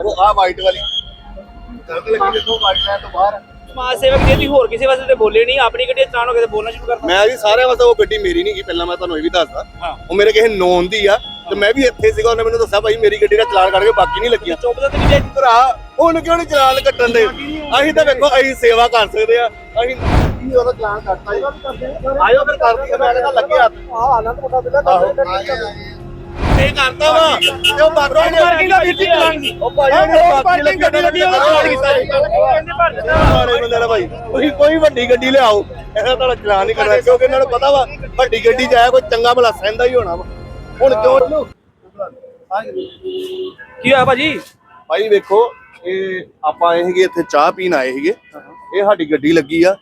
ਉਹ ਆ ਵਾਈਟ ਵਾਲੀ। ਸੜਕ ਲੱਗੀ ਦੇਖੋ ਵਾਈਟ ਲਾਈਨ ਤੋਂ ਬਾਹਰ। ਸਮਾਜ ਸੇਵਕ ਜੇ ਤੁਸੀਂ ਹੋਰ ਕਿਸੇ ਵਾਸਤੇ ਤੇ ਬੋਲੇ ਨਹੀਂ ਆਪਣੀ ਗੱਡੀ ਚਲਾਣ ਹੋ ਕੇ ਤੇ ਬੋਲਣਾ ਸ਼ੁਰੂ ਕਰਤਾ। ਮੈਂ ਜੀ ਸਾਰਿਆਂ ਵਾਸਤੇ ਉਹ ਗੱਡੀ ਮੇਰੀ ਨਹੀਂ ਗਈ ਪਹਿਲਾਂ ਮੈਂ ਤੁਹਾਨੂੰ ਇਹ ਵੀ ਦੱਸਦਾ। ਉਹ ਮੇਰੇ ਕਿਸੇ ਨੋਨ ਦੀ ਆ ਤੇ ਮੈਂ ਵੀ ਇੱਥੇ ਸੀਗਾ ਉਹਨੇ ਮੈਨੂੰ ਦੱਸਿਆ ਭਾਈ ਮੇਰੀ ਗੱਡੀ ਦਾ ਚਲਾਨ ਕੱਢ ਕੇ ਬਾਕੀ ਨਹੀਂ ਲੱਗੀਆਂ। ਚੁੱਪ ਤਾਂ ਨਹੀਂ ਭਰਾ ਹੁਣ ਕਿਉਂ ਨਹੀਂ ਚਲਾਨ ਕੱਟਣ ਦੇ? ਅਸੀਂ ਤਾਂ ਵੇਖੋ ਅਸੀਂ ਸੇਵਾ ਕਰ ਸਕਦੇ ਆ। ਅਸੀਂ ਕੀ ਉਹਦਾ ਚਲਾਨ ਕੱਟਤਾ ਆਇਓ ਫਿਰ ਕਰਦੀ ਮੈਂ ਕਹਿੰਦਾ ਲੱਗੇ ਹੱਥ ਆ ਆਨੰਦ ਮੁੰਡਾ ਬਿੱਲਾ ਆਹੋ। ਇਹ ਕਰਤਾ ਵਾ। ਤੇ ਉਹ ਬਾਰੋ ਨੇ ਪਾਰਕਿੰਗ ਦਾ ਵੀਰ ਜੀ ਚਲਾਨ ਦੀ ਉਹ ਭਾਈ ਉਹਨੇ ਪਾਰਕਿੰਗ ਗੱਡੀ ਲੱਗੀ ਉਹ ਚਲਾਨ ਕੀਤਾ ਜੀ ਕਹਿੰਦੇ ਭਰ ਦਿੱਤਾ। ਮਾੜੇ ਬੰਦੇ ਨੇ ਭਾਈ ਤੁਸੀਂ ਕੋਈ ਵੱਡੀ ਗੱਡੀ ਲਿਆਓ। ਇਹਨਾਂ ਦਾ ਚਲਾਨ ਨਹੀਂ ਕਰਨਾ ਕਿਉਂਕਿ ਇਹਨਾਂ ਨੂੰ ਪਤਾ ਵਾ ਵੱਡੀ ਗੱਡੀ 'ਚ ਆਇਆ ਕੋਈ ਚੰਗਾ ਭਲਾ ਸਹਿੰਦਾ ਹੀ ਹੋਣਾ ਵਾ। ਹੁਣ ਕਿਉਂ ਕੀ ਹੋਇਆ ਭਾਜੀ? ਭਾਈ ਵੇਖੋ ਇਹ ਆਪਾਂ ਆਏ ਸੀਗੇ ਇੱਥੇ ਚਾਹ ਪੀਣ ਆਏ ਸੀਗੇ। ਇਹ ਸਾਡੀ ਗੱਡੀ ਲੱਗੀ ਆ।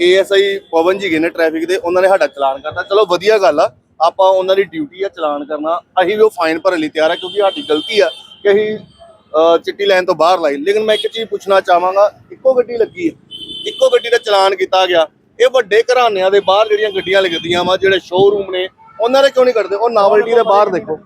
ਏਐਸਆਈ ਪਵਨ ਜੀ ਗਏ ਨੇ ਟ੍ਰੈਫਿਕ ਦੇ ਉਹਨਾਂ ਨੇ ਸਾਡਾ ਚਲਾਨ ਕਰਤਾ। ਚਲੋ ਵਧੀਆ ਗੱਲ ਆ। ਆਪਾਂ ਉਹਨਾਂ ਦੀ ਡਿਊਟੀ ਆ ਚਲਾਨ ਕਰਨਾ, ਅਸੀਂ ਵੀ ਉਹ ਫਾਈਨ ਭਰਨ ਲਈ ਤਿਆਰ ਆ ਕਿਉਂਕਿ ਸਾਡੀ ਗਲਤੀ ਆ ਕਿ ਅਸੀਂ ਚਿੱਟੀ ਲਾਈਨ ਤੋਂ ਬਾਹਰ ਲਾਈ। ਲੇਕਿਨ ਮੈਂ ਇੱਕ ਚੀਜ਼ ਪੁੱਛਣਾ ਚਾਹਾਂਗਾ, ਇੱਕੋ ਗੱਡੀ ਲੱਗੀ ਹੈ ਇੱਕੋ ਗੱਡੀ ਦਾ ਚਲਾਨ ਕੀਤਾ ਗਿਆ। ਇਹ ਵੱਡੇ ਘਰਾਣਿਆਂ ਦੇ ਬਾਹਰ ਜਿਹੜੀਆਂ ਗੱਡੀਆਂ ਲੱਗਦੀਆਂ ਵਾ, ਜਿਹੜੇ ਸ਼ੋਰੂਮ ਨੇ, ਉਹਨਾਂ ਦੇ ਕਿਉਂ ਨਹੀਂ ਕਰਦੇ ਉਹ ਨਾਵਲਟੀ ਦੇ ਬਾਹਰ ਦੇਖੋ।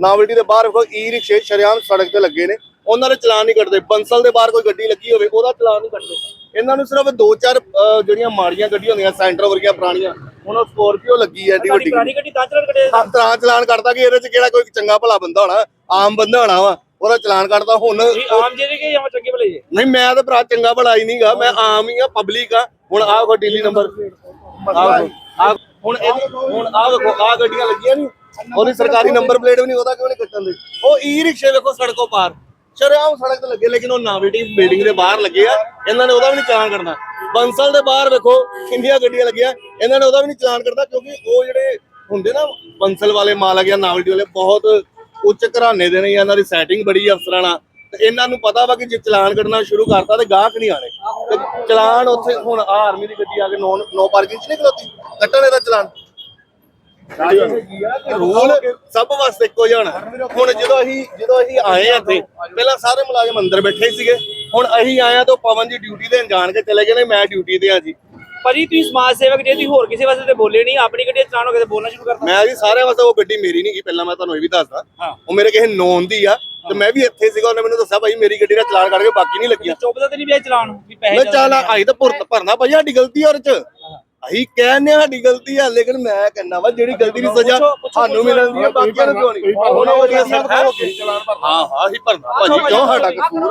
ਨਾਵਲਟੀ ਦੇ ਬਾਹਰ ਵੇਖੋ ਈ ਰਿਕਸ਼ੇ ਸ਼ਰਿਆਮ ਸੜਕ ਤੇ ਲੱਗੇ ਨੇ। ਉਹਨਾਂ ਦੇ ਚਲਾਨ ਨਹੀਂ ਕੱਟਦੇ ਬੰਸਲ ਦੇ ਬਾਹਰ ਕੋਈ ਗੱਡੀ ਲੱਗੀ ਹੋਵੇ, ਉਹਦਾ ਚਲਾਨ ਨਹੀਂ ਕੱਟਦੇ ਇਹਨਾਂ ਨੂੰ ਸਿਰਫ ਦੋ ਚਾਰ ਜਿਹੜੀਆਂ ਮਾੜੀਆਂ ਗੱਡੀਆਂ ਹੁੰਦੀਆਂ, ਸੈਂਟਰ ਵਰਗੀਆਂ ਪੁਰਾਣੀਆਂ ਹੁਣ ਉਹ ਸਕੋਰਪੀਓ ਲੱਗੀ ਐ ਸਾਡੀ ਵੱਡੀ ਪੁਰਾਣੀ ਗੱਡੀ ਤਾਂ ਚਲਾਨ ਕੱਢੇ ਹਾਂ, ਤਾਂ ਚਲਾਨ ਕਰਦਾ ਕਿ ਇਹਦੇ ਚ ਕਿਹੜਾ ਕੋਈ ਚੰਗਾ ਭਲਾ ਬੰਦਾ ਹੋਣਾ ਆਮ ਬੰਦਾ ਹੋਣਾ ਵਾ ਉਹਦਾ ਚਲਾਨ ਕੱਟਦਾ ਹੁਣ। ਤੁਸੀਂ ਆਮ ਜੇ ਕਿ ਜਾਂ ਚੰਗੇ ਭਲੇ ਜੇ? ਨਹੀਂ ਮੈਂ ਤਾਂ ਭਰਾ ਚੰਗਾ ਭਲਾ ਹੀ ਨਹੀਂਗਾ ਮੈਂ ਆਮ ਹੀ ਆ ਪਬਲਿਕ ਆ। ਹੁਣ ਆਹ ਕੋ ਦਿੱਲੀ ਨੰਬਰ ਆਹ ਆਹ ਹੁਣ ਇਹ- ਹੁਣ ਆਹ ਵੇਖੋ ਆਹ ਗੱਡੀਆਂ ਲੱਗੀਆਂ ਨਹੀਂ ਉਹਦੀ ਸਰਕਾਰੀ ਨੰਬਰ ਪਲੇਟ ਵੀ ਨਹੀਂ ਉਹਦਾ ਕਿਉਂ ਨਹੀਂ ਕੱਟਣ ਦੇ? ਉਹ ਈ ਰਿਕਸ਼ੇ ਵੇਖੋ ਸੜਕੋਂ ਪਾਰ। ਸ਼ਰਿਆਮ ਸੜਕ ਤੇ ਲੱਗੇ, ਲੇਕਿਨ ਉਹ ਨਾਵਲਟੀ ਬਿਲਡਿੰਗ ਦੇ ਬਾਹਰ ਲੱਗੇ ਆ। ਇਹਨਾਂ ਨੇ ਉਹਦਾ ਵੀ ਨਹੀਂ ਚਲਾਨ ਕਰਨਾ। ਬੰਸਲ ਦੇ ਬਾਹਰ ਵੇਖੋ, ਕਿੰਨੀਆਂ ਗੱਡੀਆਂ ਲੱਗੀਆਂ। ਇਹਨਾਂ ਨੇ ਉਹਦਾ ਵੀ ਨਹੀਂ ਚਲਾਨ ਕਰਦਾ ਕਿਉਂਕਿ ਉਹ ਜਿਹੜੇ ਹੁੰਦੇ ਨਾ ਬੰਸਲ ਵਾਲੇ ਮਾਲ ਆ ਗਿਆ ਨਾਵਲਟੀ ਵਾਲੇ, ਬਹੁਤ ਉੱਚ ਘਰਾਣੇ ਦੇ ਨੇ ਇਹਨਾਂ ਦੀ ਸੈਟਿੰਗ ਬੜੀ ਅਫਸਰਾਂ ਨਾਲ। ਤੇ ਇਹਨਾਂ ਨੂੰ ਪਤਾ ਵਾ ਕਿ ਜੇ ਚਲਾਨ ਕੱਢਣਾ ਸ਼ੁਰੂ ਕਰਤਾ ਤੇ ਗਾਹਕ ਨਹੀਂ ਆਣੇ ਤੇ ਚਲਾਨ ਉੱਥੇ, ਹੁਣ ਆਰਮੀ ਦੀ ਗੱਡੀ ਆ ਕੇ ਨੋ ਨੋ ਪਾਰਕਿੰਗ ਚ ਨਹੀਂ ਖਲੋਤੀ? ਕੱਟਣ ਇਹਦਾ ਚਲਾਨ। ਰੂਲ ਸਭ ਵਾਸਤੇ ਇੱਕੋ ਜਿਹਾ ਹੋਣਾ। ਹੁਣ ਜਦੋਂ ਅਸੀਂ ਜਦੋਂ ਅਸੀਂ ਆਏ ਆ ਇੱਥੇ ਪਹਿਲਾਂ ਸਾਰੇ ਮੁਲਾਜ਼ਮ ਅੰਦਰ ਬੈਠੇ ਹੀ ਸੀਗੇ। ਹੁਣ ਅਸੀਂ ਆਏ ਆ ਤਾਂ ਪਵਨ ਜੀ ਡਿਊਟੀ ਤੇ ਜਾਣ ਕੇ ਚਲੇ ਗਏ ਨੇ ਮੈਂ ਡਿਊਟੀ ਤੇ ਆ ਜੀ। ਭਾਜੀ ਤੁਸੀਂ ਸਮਾਜ ਸੇਵਕ ਜੇ ਤੁਸੀਂ ਹੋਰ ਕਿਸੇ ਵਾਸਤੇ ਤੇ ਬੋਲੇ ਨਹੀਂ ਆਪਣੀ ਗੱਡੀ ਚਲਾਣ ਹੋ ਕੇ ਤੇ ਬੋਲਣਾ ਸ਼ੁਰੂ ਕਰਤਾ। ਮੈਂ ਜੀ ਸਾਰਿਆਂ ਵਾਸਤੇ ਉਹ ਗੱਡੀ ਮੇਰੀ ਨਹੀਂ ਗਈ ਪਹਿਲਾਂ ਮੈਂ ਤੁਹਾਨੂੰ ਇਹ ਵੀ ਦੱਸਦਾ। ਹਾਂ। ਉਹ ਮੇਰੇ ਕਿਸੇ ਨੋਨ ਦੀ ਆ ਤੇ ਮੈਂ ਵੀ ਇੱਥੇ ਸੀਗਾ ਉਹਨੇ ਮੈਨੂੰ ਦੱਸਿਆ ਭਾਈ ਮੇਰੀ ਗੱਡੀ ਦਾ ਚਲਾਨ ਕੱਢ ਕੇ ਬਾਕੀ ਨਹੀਂ ਲੱਗੀਆਂ। ਚੁੱਪ ਤਾਂ ਨਹੀਂ ਜੇ ਚਲਾਣ ਵੀ ਪੈਸੇ ਮੈਂ ਚੱਲ ਆਈ ਤਾਂ ਭਰਨਾ ਭਾਈ ਸਾਡੀ ਗਲਤੀ ਆ ਉਹਦੇ ਚ। ਅਸੀਂ ਕਹਿੰਦੇ ਸਾਡੀ ਗਲਤੀ ਆ ਲੇਕਿਨ ਮੈਂ ਕਹਿੰਦਾ ਵਾ ਜਿਹੜੀ ਗਲਤੀ ਦੀ ਸਜ਼ਾ ਸਾਨੂੰ। ਮਿਲਦੀ ਆ ਬਾਕੀਆਂ ਨੂੰ ਕਿਉਂ ਨਹੀਂ? ਉਹਨਾਂ ਵਧੀਆ ਸਭ ਹਾਂ ਹਾਂ ਅਸੀਂ ਭਰਨਾ। ਭਾਜੀ ਕਿਉਂ ਸਾਡਾ ਕਸੂਰ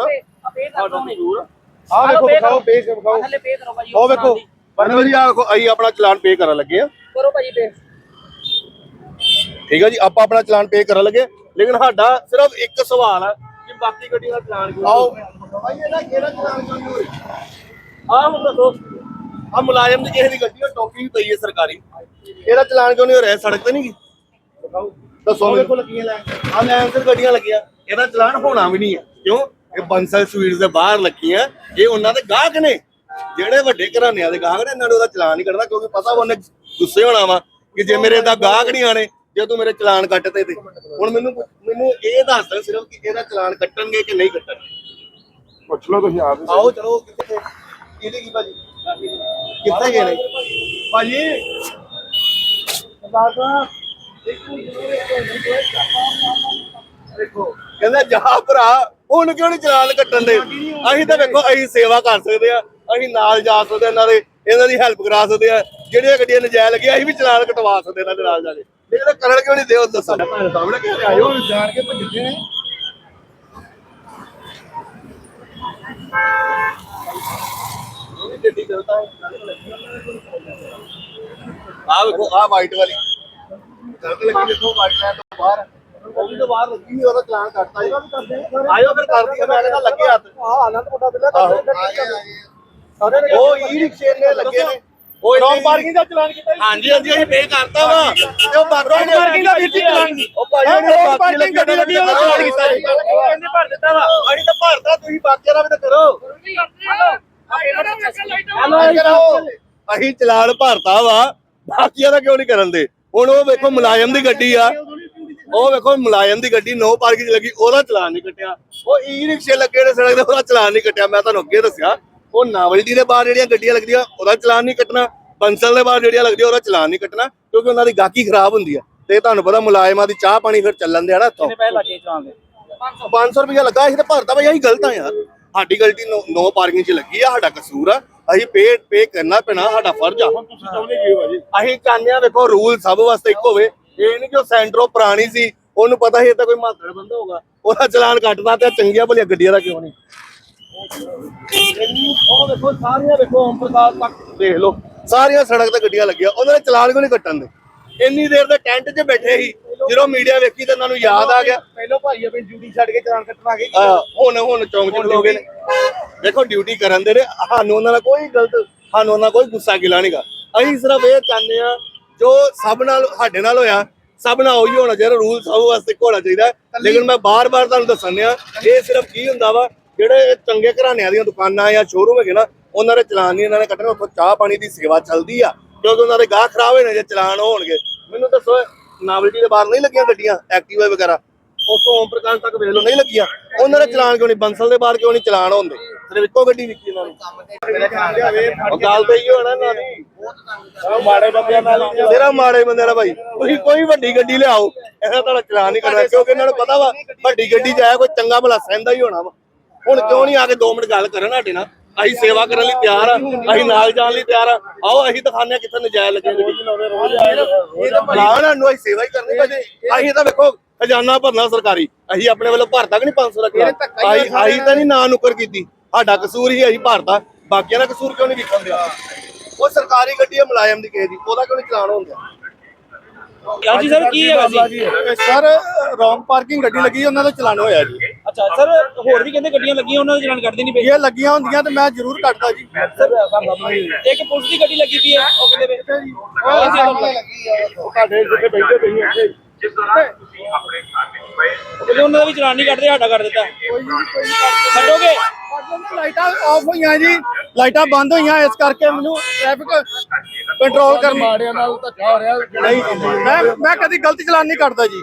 ਆ? ਵੇਖੋ ਵਿਖਾਓ ਪੇਜ ਵਿਖਾਓ ਥੱਲੇ ਪੇ ਕਰੋ ਭਾਜੀ ਉਹ ਵੇਖੋ ਪਰ ਜੀ ਆ ਅਸੀਂ ਆਪਣਾ ਚਲਾਨ ਪੇ ਕਰਨ ਲੱਗੇ ਆ। ਕਰੋ ਭਾਜੀ ਪੇ ਠੀਕ ਆ ਜੀ ਆਪਾਂ ਆਪਣਾ ਚਲਾਨ ਪੇ ਕਰਨ ਲੱਗੇ। ਲੇਕਿਨ ਸਾਡਾ ਸਿਰਫ ਇੱਕ ਸਵਾਲ ਆ ਕਿ ਬਾਕੀ ਗੱਡੀਆਂ ਦਾ ਚਲਾਨ ਕਿਉਂ ਆਓ। ਭਾਈ ਇਹਦਾ ਕਿਹੜਾ ਚਲਾਨ ਕਿਉਂ ਆ ਹੁਣ ਦੱਸੋ। ਆ ਮੁਲਾਜ਼ਮ ਦੀ ਕਿਸੇ ਦੀ ਗੱਡੀ ਆ ਟੋਪੀ ਵੀ ਪਈ ਹੈ ਸਰਕਾਰੀ। ਇਹਦਾ ਚਲਾਨ ਕਿਉਂ ਨਹੀਂ ਹੋ ਰਿਹਾ? ਸੜਕ ਤੇ ਨਹੀਂ ਗੀ ਦੱਸੋ ਮੇਰੇ ਕੋਲ ਲੱਗੀਆਂ ਲੈ ਆ ਤੇ ਗੱਡੀਆਂ ਲੱਗੀਆਂ। ਇਹਦਾ ਚਲਾਨ ਹੋਣਾ ਵੀ ਨਹੀਂ ਹੈ ਕਿਉਂ? ਇਹ ਬੰਸਲ ਸਵੀਟਸ ਦੇ ਬਾਹਰ ਲੱਗੀਆਂ। ਇਹ ਉਹਨਾਂ ਦੇ ਗਾਹਕ ਨੇ। ਜਿਹੜੇ ਵੱਡੇ ਘਰਾਣਿਆਂ ਦੇ ਗਾਹਕ ਨੇ ਇਹਨਾਂ ਨੂੰ ਉਹਦਾ ਚਲਾਨ ਨਹੀਂ ਕਰਨਾ ਕਿਉਂਕਿ ਪਤਾ ਉਹਨੇ ਗੁੱਸੇ ਹੋਣਾ ਵਾ ਕਿ ਜੇ ਮੇਰੇ ਦਾ ਗਾਹਕ ਨਹੀਂ ਆਣੇ ਜੇ ਤੂੰ ਮੇਰੇ ਚਲਾਨ ਕੱਟਦੇ ਤੇ। ਹੁਣ ਮੈਨੂੰ ਮੈਨੂੰ ਇਹ ਦੱਸ ਦੇ ਸਿਰਫ ਕਿ ਇਹਦਾ ਚਲਾਨ ਕੱਟਣਗੇ ਕਿ ਨਹੀਂ ਕੱਟਣਗੇ। ਪੁੱਛ ਲਓ ਤੁਸੀਂ ਆਪ ਆਓ ਚਲੋ ਕਿੱਥੇ ਇਹਦੇ ਕੀ ਭਾਜੀ? ਕਿੱਥੇ ਗਏ ਨੇ? ਭਾਜੀ। ਦੇਖੋ ਕਹਿੰਦਾ ਜਾ ਭਰਾ ਹੁਣ ਕਿਉਂ ਨਹੀਂ ਚਲਾਨ ਕੱਟਣ ਦੇ? ਅਸੀਂ ਤਾਂ ਵੇਖੋ ਅਸੀਂ ਸੇਵਾ ਕਰ ਸਕਦੇ ਆ ਅਸੀਂ ਨਾਲ ਜਾ ਸਕਦੇ ਆ ਇਹਨਾਂ ਦੇ ਇਹਨਾਂ ਦੀ ਹੈਲਪ ਕਰਾ ਸਕਦੇ ਆ। ਜਿਹੜੀਆਂ ਗੱਡੀਆਂ ਨਜਾਇਜ਼ ਲੱਗੀਆਂ ਅਸੀਂ ਵੀ ਚਲਾਨ ਕਟਵਾ ਸਕਦੇ ਇਹਨਾਂ ਦੇ ਨਾਲ ਜਾ ਕੇ। ਲੇਕਿਨ ਕਰਨ ਕਿਉਂ ਨਹੀਂ ਦਿਓ ਦੱਸੋ। ਸਾਹਮਣੇ ਕਹਿ ਰਿਹਾ ਆਇਓ ਜਾਣ ਕੇ ਭੱਜਦੇ ਨੇ। ਗੱਡੀ ਕਰਦਾ ਆ ਵੇਖੋ ਆ ਵਾਈਟ ਵਾਲੀ। ਸੜਕ ਲੱਗੀ ਦੇਖੋ ਵਾਈਟ ਲਾਈਨ ਤੋਂ ਬਾਹਰ। ਉਹ ਵੀ ਤਾਂ ਬਾਹਰ ਲੱਗੀ ਹੋਈ, ਉਹਦਾ ਚਲਾਨ ਕੱਟਤਾ ਜੀ। ਆਇਓ ਫਿਰ ਕਰਦੀ ਮੈਂ ਕਹਿੰਦਾ ਲੱਗੇ ਹੱਥ। ਆ ਆਨੰਦ ਮੁੰਡਾ ਬਿੱਲਾ ਨੇ ਉਹ ਈ ਰਿਕਸ਼ੇ ਨੇ ਲੱਗੇ ਨੇ। ਉਹ ਇੱਥੇ- ਪਾਰਕਿੰਗ ਦਾ ਚਲਾਨ ਕੀਤਾ ਹਾਂਜੀ ਹਾਂਜੀ ਅਸੀਂ ਪੇ ਕਰਤਾ ਵਾ। ਤੇ ਉਹ ਨੇ ਪਾਰਕਿੰਗ ਦਾ ਵੀਰ ਜੀ ਚਲਾਨ ਉਹ ਭਾਈ ਨੇ ਬਾਕੀ ਪਾਰਕਿੰਗ ਗੱਡੀ ਲੱਗੀ ਉਹਦਾ ਚਲਾਨ ਕੀਤਾ ਜੀ। ਕਹਿੰਦੇ ਭਰ ਦਿੱਤਾ ਵਾ ਅਸੀਂ ਤਾਂ ਭਰਦਾ ਤੁਸੀਂ ਬਾਕੀਆਂ ਦਾ ਵੀ ਤਾਂ ਕਰੋ। ਅਸੀਂ ਚਲਾਨ ਭਰਤਾ ਵਾ ਬਾਕੀਆਂ ਦਾ ਕਿਉਂ ਨਹੀਂ ਕਰਨ ਦੇ? ਹੁਣ ਉਹ ਵੇਖੋ ਮੁਲਾਜ਼ਮ ਦੀ ਗੱਡੀ ਆ। ਉਹ ਵੇਖੋ ਮੁਲਾਜ਼ਮ ਦੀ ਗੱਡੀ ਨੋ ਪਾਰਕਿੰਗ ਲੱਗੀ ਉਹਦਾ ਚਲਾਨ ਨਹੀਂ ਕੱਟਿਆ। ਉਹ ਈ ਰਿਕਸ਼ੇ ਲੱਗੇ ਨੇ ਸੜਕ ਤੇ ਉਹਦਾ ਚਲਾਨ ਨਹੀਂ ਕੱਟਿਆ। ਮੈਂ ਤੁਹਾਨੂੰ ਅੱਗੇ ਦੱਸਿਆ ਉਹ ਨਾਵਲਟੀ ਦੇ ਬਾਹਰ ਜਿਹੜੀਆਂ ਗੱਡੀਆਂ ਲੱਗਦੀਆਂ ਉਹਦਾ ਚਲਾਨ ਨਹੀਂ ਕੱਟਣਾ। ਬੰਸਲ ਦੇ ਬਾਹਰ ਜਿਹੜੀਆਂ ਲੱਗਦੀਆਂ ਉਹਦਾ ਚਲਾਨ ਨਹੀਂ ਕੱਟਣਾ ਕਿਉਂਕਿ ਉਹਨਾਂ ਦੀ ਗਾਹਕੀ ਖਰਾਬ ਹੁੰਦੀ ਆ। ਤੇ ਤੁਹਾਨੂੰ ਪਤਾ ਮੁਲਾਜ਼ਮਾਂ ਦੀ ਚਾਹ ਪਾਣੀ ਫਿਰ ਚੱਲਣ ਦੇ ਆ ਨਾ ਇੱਥੋਂ। ਕਿੰਨੇ ਪੈਸੇ ਲੱਗੇ ਚਲਾਣ ਦੇ? 500 ਰੁਪਇਆ ਲੱਗਾ ਅਸੀਂ ਤੇ ਭਰਤਾ ਭਾਈ ਅਸੀਂ ਗਲਤ ਆ ਯਾਰ। ਸਾਡੀ ਗਲਤੀ ਨੋ ਪਾਰਕਿੰਗ 'ਚ ਲੱਗੀ ਆ ਸਾਡਾ ਕਸੂਰ ਆ। ਅਸੀਂ ਪੇ ਪੇ ਕਰਨਾ ਪੈਣਾ ਸਾਡਾ ਫਰਜ਼ ਆ। ਤੁਸੀਂ ਚਾਹੁੰਦੇ ਕੀ ਹੋ ਜੀ ਅਸੀਂ ਚਾਹੁੰਦੇ ਆ ਵੇਖੋ ਰੂਲ ਸਭ ਵਾਸਤੇ ਇੱਕ ਹੋਵੇ। ਇਹ ਨਹੀਂ ਕਿ ਉਹ ਸੈਂਟਰੋ ਪੁਰਾਣੀ ਸੀ ਉਹਨੂੰ ਪਤਾ ਸੀ ਇਹ ਤਾਂ ਕੋਈ ਮਾਤੜ ਬੰਦਾ ਹੋਗਾ ਉਹਦਾ ਚਲਾਨ ਕੱਟਦਾ ਤੇ ਚੰਗੀਆਂ ਭਲੀਆਂ ਗੱਡੀਆਂ ਦਾ ਕਿਉਂ ਨਹੀਂ ਉਹ ਵੇਖੋ ਸਾਰੀਆਂ ਵੇਖੋ ਓਮ ਤੱਕ ਦੇਖ ਲਓ। ਸਾਰੀਆਂ ਸੜਕ ਤੇ ਗੱਡੀਆਂ ਲੱਗੀਆਂ ਉਹਨਾਂ ਨੇ ਚਲਾਨ ਕਿਉਂ ਨਹੀਂ ਕੱਟਣ ਦੇ? ਇੰਨੀ ਦੇਰ ਦੇ ਟੈਂਟ 'ਚ ਬੈਠੇ ਸੀ ਜਦੋਂ ਮੀਡੀਆ ਵੇਖੀ ਤਾਂ ਉਹਨਾਂ ਨੂੰ ਯਾਦ ਆ ਗਿਆ। ਪਹਿਲੋਂ ਭਾਈ ਆਪਣੀ ਡਿਊਟੀ ਛੱਡ ਕੇ ਚਲਾਨ ਕੱਟਣ ਆ ਗਏ ਆ, ਹੁਣ ਹੁਣ ਚੌਂਕ ਚ ਖਲੋ ਗਏ ਨੇ। ਦੇਖੋ ਡਿਊਟੀ ਕਰਨ ਦੇ ਨੇ ਸਾਨੂੰ ਉਹਨਾਂ ਦਾ ਕੋਈ ਗਲਤ ਸਾਨੂੰ ਉਹਨਾਂ ਦਾ ਕੋਈ ਗੁੱਸਾ ਗਿਲਾ ਨਹੀਂਗਾ ਅਸੀਂ ਸਿਰਫ ਇਹ ਚਾਹੁੰਦੇ ਆ ਜੋ ਸਭ ਨਾਲ ਸਾਡੇ ਨਾਲ ਹੋਇਆ ਸਭ ਨਾਲ ਉਹੀ ਹੋਣਾ ਚਾਹੀਦਾ ਰੂਲ ਸਭ ਵਾਸਤੇ ਇੱਕੋ ਹੋਣਾ ਚਾਹੀਦਾ। ਹੈ। ਲੇਕਿਨ ਮੈਂ ਬਾਰ-ਬਾਰ ਤੁਹਾਨੂੰ ਦੱਸਣ ਆ ਇਹ ਸਿਰਫ ਕੀ ਹੁੰਦਾ ਵਾ ਜਿਹੜੇ ਚੰਗੇ ਘਰਾਣਿਆਂ ਦੀਆਂ ਦੁਕਾਨਾਂ ਜਾਂ ਸ਼ੋਰੂਮ ਹੈਗੇ ਨਾ ਉਹਨਾਂ ਦੇ ਚਲਾਨ ਨਹੀਂ ਇਹਨਾਂ ਨੇ ਕੱਟਣੇ ਉੱਥੋਂ ਚਾਹ ਪਾਣੀ ਦੀ ਸੇਵਾ ਚੱਲਦੀ ਆ ਕਿਉਂਕਿ ਉਹਨਾਂ ਦੇ ਗਾਹ ਖਰਾਬ ਹੋਏ ਨੇ ਜੇ ਚਲਾਨ ਹੋਣਗੇ। ਮੈਨੂੰ ਦੱਸੋ ਨਾਵਲਟੀ ਦੇ ਬਾਹਰ ਨਹੀਂ ਲੱਗੀਆਂ ਗੱਡੀਆਂ ਐਕਟਿਵਾ ਵਗੈਰਾ? ਉਸੋਂ ਓਮ ਪ੍ਰਕਾਸ਼ ਤੱਕ ਵੇਖ ਲਓ ਨਹੀਂ ਲੱਗੀਆਂ। ਉਹਨਾਂ ਦੇ ਚਲਾਨ ਕਿਉਂ ਨਹੀਂ ਬੰਸਲ ਦੇ ਬਾਹਰ ਕਿਉਂ ਨਹੀਂ ਚਲਾਨ ਹੁੰਦੇ ਸਿਰਫ ਇੱਕੋ ਗੱਡੀ ਵਿਕੀ ਇਹਨਾਂ ਨੂੰ। ਉਹ ਗੱਲ ਤੇ ਹੀ ਹੋਣਾ ਨਾ। ਦੀ ਮਾੜੇ ਬੰਦਿਆਂ ਨਾਲ ਤੇਰਾ ਮਾੜੇ ਬੰਦੇ ਦਾ ਭਾਈ ਤੁਸੀਂ ਕੋਈ ਵੱਡੀ ਗੱਡੀ ਲਿਆਓ ਇਹਦਾ ਤੁਹਾਡਾ ਚਲਾਨ ਨਹੀਂ ਕਰਨਾ ਕਿਉਂਕਿ ਇਹਨਾਂ ਨੂੰ ਪਤਾ ਵਾ ਵੱਡੀ ਗੱਡੀ 'ਚ ਆਇਆ ਕੋਈ ਚੰਗਾ ਭਲਾ ਸਹਿੰਦਾ ਹੀ ਹੋਣਾ ਵਾ। ਹੁਣ ਕਿਉਂ ਨਹੀਂ ਆ ਕੇ 2 ਮਿੰਟ ਗੱਲ ਕਰਨ ਸਾਡੇ ਨਾਲ? ਅਸੀਂ ਸੇਵਾ ਕਰਨ ਲਈ ਤਿਆਰ ਆ ਅਸੀਂ ਨਾਲ ਜਾਣ ਲਈ ਤਿਆਰ ਆ। ਆਓ ਅਸੀਂ ਦਿਖਾਉਂਦੇ ਹਾਂ ਕਿੱਥੇ ਨਜਾਇਜ਼ ਲੱਗੇ ਗੱਡੀ ਲਾਣਾ ਨੂੰ ਅਸੀਂ ਸੇਵਾ ਹੀ ਕਰਨੀ ਭਾਜੀ। ਅਸੀਂ ਤਾਂ ਵੇਖੋ ਖਜ਼ਾਨਾ ਭਰਨਾ ਸਰਕਾਰੀ। ਅਸੀਂ ਆਪਣੇ ਵੱਲੋਂ ਭਰ ਤੱਕ ਨਹੀਂ 500 ਰੱਖਿਆ। ਅਸੀਂ ਅਸੀਂ ਤਾਂ ਨਹੀਂ ਨਾ। ਨੁਕਰ ਕੀਤੀ। ਸਾਡਾ ਕਸੂਰ ਹੀ ਅਸੀਂ ਭਰਤਾ ਬਾਕੀਆਂ ਦਾ ਕਸੂਰ ਕਿਉਂ ਨਹੀਂ ਵਿਖਣ ਦਿਆ? ਉਹ ਸਰਕਾਰੀ ਗੱਡੀ ਆ ਮੁਲਾਜ਼ਮ ਦੀ ਕਿਸੇ ਦੀ। ਉਹਦਾ ਕਿਉਂ ਨਹੀਂ ਚਲਾਨ ਹੁੰਦਾ? ਹਾਂਜੀ ਸਰ ਕੀ ਹੈਗਾ ਸੀ ਸਰ ਰੌਂਗ ਪਾਰਕਿੰਗ ਗੱਡੀ ਲੱਗੀ ਉਹਨਾਂ ਦਾ ਚਲਾਨ ਹੋਇਆ ਜੀ। ਅੱਛਾ ਸਰ ਹੋਰ ਵੀ ਕਹਿੰਦੇ ਗੱਡੀਆਂ ਲੱਗੀਆਂ ਉਹਨਾਂ ਦੇ ਚਲਾਨ ਕੱਢਦੇ ਨਹੀਂ ਪਏ? ਇਹ ਲੱਗੀਆਂ ਹੁੰਦੀਆਂ ਤੇ ਮੈਂ ਜ਼ਰੂਰ ਕੱਟਦਾ ਜੀ। ਇੱਕ ਪੁਲਿਸ ਦੀ ਗੱਡੀ ਲੱਗੀ ਪਈ ਹੈ ਉਹ ਕਹਿੰਦੇ ਪਏ ਤੁਹਾਡੇ ਜਿੱਥੇ ਬੈਠੇ ਪਈ ਇੱਥੇ। ਜਿਸ ਦੌਰਾਨ ਤੁਸੀਂ ਆਪਣੇ ਖਾਤੇ 'ਚ ਪਏ ਕਹਿੰਦੇ ਉਹਨਾਂ ਦਾ ਵੀ ਚਲਾਨ ਨਹੀਂ ਕੱਢਦੇ ਸਾਡਾ ਕਰ ਦਿੱਤਾ। ਛੱਡੋਗੇ? ਲਾਈਟਾਂ ਆਫ ਹੋਈਆਂ ਜੀ। ਲਾਈਟਾਂ ਬੰਦ ਹੋਈਆਂ ਇਸ ਕਰਕੇ ਮੈਨੂੰ ਟ੍ਰੈਫਿਕ ਕੰਟਰੋਲ ਕਰ ਮਾੜਿਆਂ ਨਾਲ ਧੱਕਾ ਹੋ ਰਿਹਾ। ਨਹੀਂ ਮੈਂ ਮੈਂ ਕਦੀ ਗਲਤ ਚਲਾਨ ਨਹੀਂ ਕੱਟਦਾ ਜੀ